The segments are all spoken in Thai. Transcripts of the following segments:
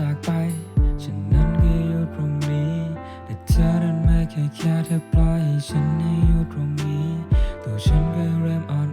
จากไป ฉันนั้นก็อยู่ตรงนี้ แต่เธอนั้นไม่เคยแค่เธอปล่อยให้ฉันให้อยู่ตรงนี้ ตัวฉันก็เริ่มอ่อน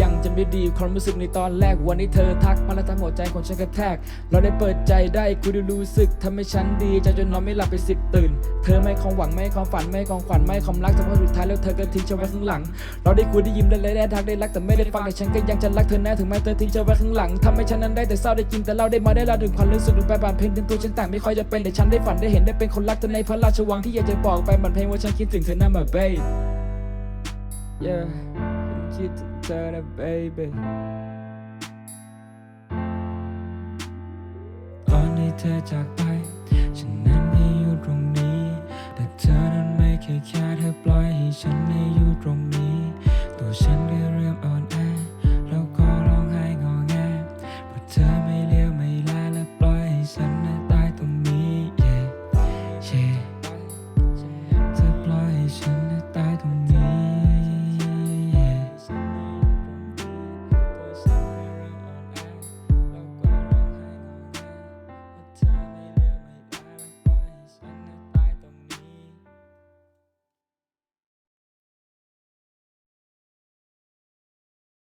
ยังจำได้ดีความรู้สึกในตอนแรกวันที่เธอทักมาแล้วทำหัวใจของฉันกระแทก เราได้เปิดใจได้คุยได้รู้สึกทำให้ฉันดีใจจนนอนไม่หลับไปสิบตื่น เธอไม่ความหวังไม่ความฝันไม่ความขวัญไม่ความรักแต่ว่าสุดท้ายแล้วเธอก็ทิ้งฉันไว้ข้างหลัง เราได้คุยได้ยิ้มได้เลยได้ทักได้รักแต่ไม่ได้ฟังแต่ฉันก็ยังจะรักเธอแน่ถึงแม้เธอทิ้งฉันไว้ข้างหลังทำให้ฉันนั้นได้แต่เศร้าได้จริงแต่เราได้มาได้เล่าถึงความรู้สึกดูแปรปรวนเพลงถึงตัวฉันแต่างไม่ค่อยจะเป็นแต่ฉันได้ฝันได้เห็นได้เป็นคนรักเธอในพระราชวังที่อยากจะบอกไปมันเพลงว่าฉันคิดถึงเธอนะมา babe yeah ฉันคิดถึงเธอนะ baby ตอนที่เธอ